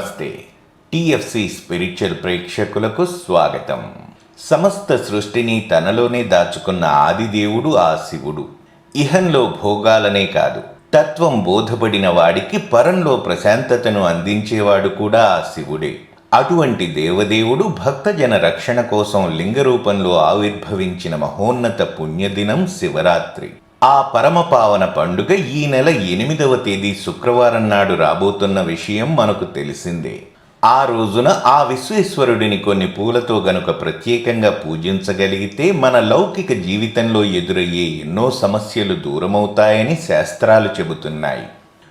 CFC spiritual ప్రేక్షకులకు స్వాగతం. సమస్త సృష్టిని తనలోనే దాచుకున్న ఆదిదేవుడు ఆ శివుడు. ఇహంలో భోగాలనే కాదు తత్వం బోధపడిన వాడికి పరంలో ప్రశాంతతను అందించేవాడు కూడా ఆ శివుడే. అటువంటి దేవదేవుడు భక్తజన రక్షణ కోసం లింగ రూపంలో ఆవిర్భవించిన మహోన్నత పుణ్యదినం శివరాత్రి. ఆ పరమపావన పండుగ ఈ నెల ఎనిమిదవ తేదీ శుక్రవారం నాడు రాబోతున్న విషయం మనకు తెలిసిందే. ఆ రోజున ఆ విశ్వేశ్వరుడిని కొన్ని పూలతో గనుక ప్రత్యేకంగా పూజించగలిగితే మన లౌకిక జీవితంలో ఎదురయ్యే ఎన్నో సమస్యలు దూరమవుతాయని శాస్త్రాలు చెబుతున్నాయి.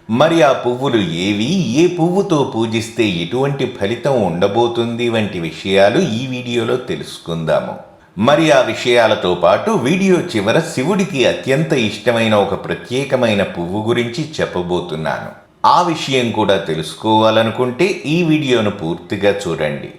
మరి ఆ పువ్వులు ఏవి? ఏ పువ్వుతో పూజిస్తే ఎటువంటి ఫలితం ఉండబోతుంది వంటి విషయాలు ఈ వీడియోలో తెలుసుకుందాము. మరి ఆ విషయాలతో పాటు వీడియో చివర శివుడికి అత్యంత ఇష్టమైన ఒక ప్రత్యేకమైన పువ్వు గురించి చెప్పబోతున్నాను. ఆ విషయం కూడా తెలుసుకోవాలనుకుంటే ఈ వీడియోను పూర్తిగా చూడండి.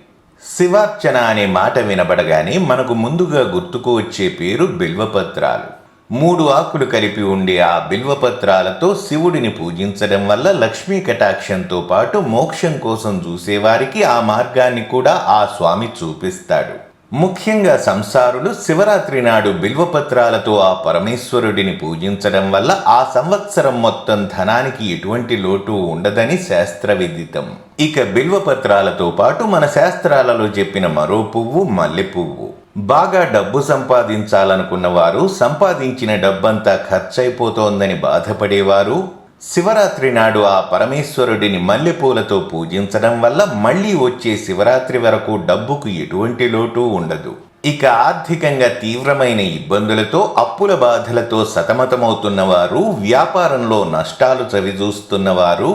శివార్చన అనే మాట వినబడగానే మనకు ముందుగా గుర్తుకు వచ్చే పేరు బిల్వపత్రాలు. మూడు ఆకులు కలిపి ఉండే ఆ బిల్వపత్రాలతో శివుడిని పూజించడం వల్ల లక్ష్మీ కటాక్షంతో పాటు మోక్షం కోసం చూసేవారికి ఆ మార్గాన్ని కూడా ఆ స్వామి చూపిస్తాడు. ముఖ్యంగా సంసారులు శివరాత్రి నాడు బిల్వపత్రాలతో ఆ పరమేశ్వరుడిని పూజించడం వల్ల ఆ సంవత్సరం మొత్తం ధనానికి ఎటువంటి లోటు ఉండదని శాస్త్ర విదితం ఇక బిల్వపత్రాలతో పాటు మన శాస్త్రాలలో చెప్పిన మరో పువ్వు మల్లె పువ్వు బాగా డబ్బు సంపాదించాలనుకున్న వారు సంపాదించిన డబ్బంతా ఖర్చయిపోతోందని బాధపడేవారు శివరాత్రి నాడు ఆ పరమేశ్వరుడిని మల్లెపూలతో పూజించడం వల్ల మళ్ళీ వచ్చే శివరాత్రి వరకు డబ్బుకు ఎటువంటి లోటు ఉండదు. ఇక ఆర్థికంగా తీవ్రమైన ఇబ్బందులతో అప్పుల బాధలతో సతమతమవుతున్న వారు వ్యాపారంలో నష్టాలు చవిచూస్తున్నవారు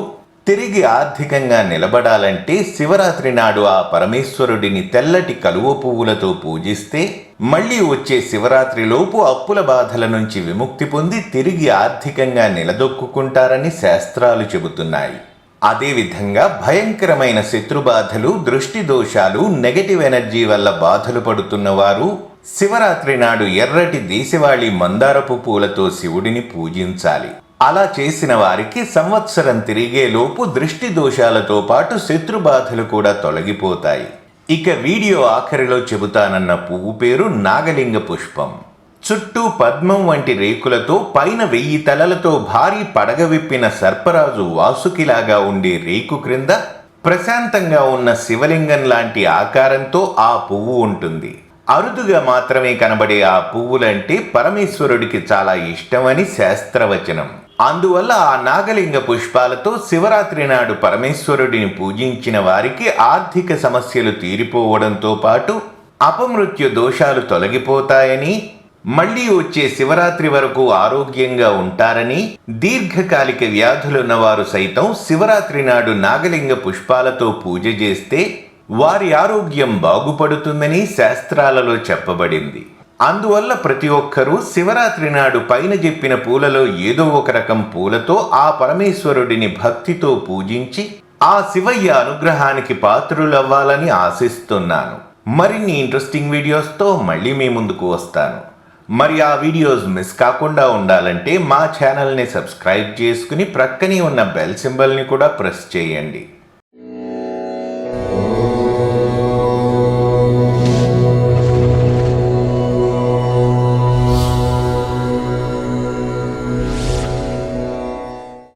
తిరిగి ఆర్థికంగా నిలబడాలంటే శివరాత్రి నాడు ఆ పరమేశ్వరుడిని తెల్లటి కలువ పువ్వులతో పూజిస్తే మళ్ళీ వచ్చే శివరాత్రిలోపు అప్పుల బాధల నుంచి విముక్తి పొంది తిరిగి ఆర్థికంగా నిలదొక్కుంటారని శాస్త్రాలు చెబుతున్నాయి. అదేవిధంగా భయంకరమైన శత్రుబాధలు దృష్టి దోషాలు నెగటివ్ ఎనర్జీ వల్ల బాధలు పడుతున్న వారు శివరాత్రి నాడు ఎర్రటి దేశవాళీ మందారపు పూలతో శివుడిని పూజించాలి. అలా చేసిన వారికి సంవత్సరం తిరిగేలోపు దృష్టి దోషాలతో పాటు శత్రుబాధలు కూడా తొలగిపోతాయి. ఇక వీడియో ఆఖరిలో చెబుతానన్న పువ్వు పేరు నాగలింగ పుష్పం. చుట్టూ పద్మం వంటి రేకులతో పైన వెయ్యి తలలతో భారీ పడగ విప్పిన సర్పరాజు వాసుకిలాగా ఉండే రేకు క్రింద ప్రశాంతంగా ఉన్న శివలింగం లాంటి ఆకారంతో ఆ పువ్వు ఉంటుంది. అరుదుగా మాత్రమే కనబడే ఆ పువ్వులంటే పరమేశ్వరుడికి చాలా ఇష్టమని శాస్త్రవచనం. అందువల్ల ఆ నాగలింగ పుష్పాలతో శివరాత్రి నాడు పరమేశ్వరుడిని పూజించిన వారికి ఆర్థిక సమస్యలు తీరిపోవడంతో పాటు అపమృత్యు దోషాలు తొలగిపోతాయని మళ్ళీ వచ్చే శివరాత్రి వరకు ఆరోగ్యంగా ఉంటారని దీర్ఘకాలిక వ్యాధులున్న వారు సైతం శివరాత్రి నాడు నాగలింగ పుష్పాలతో పూజ చేస్తే వారి ఆరోగ్యం బాగుపడుతుందని శాస్త్రాలలో చెప్పబడింది. అందువల్ల ప్రతి ఒక్కరూ శివరాత్రి నాడు పైన చెప్పిన పూలలో ఏదో ఒక రకం పూలతో ఆ పరమేశ్వరుడిని భక్తితో పూజించి ఆ శివయ్య అనుగ్రహానికి పాత్రులవ్వాలని ఆశిస్తున్నాను. మరిన్ని ఇంట్రెస్టింగ్ వీడియోస్తో మళ్ళీ మీ ముందుకు వస్తాను. మరి ఆ వీడియోస్ మిస్ కాకుండా ఉండాలంటే మా ఛానల్ని సబ్స్క్రైబ్ చేసుకుని ప్రక్కనే ఉన్న బెల్ సింబల్ని కూడా ప్రెస్ చేయండి.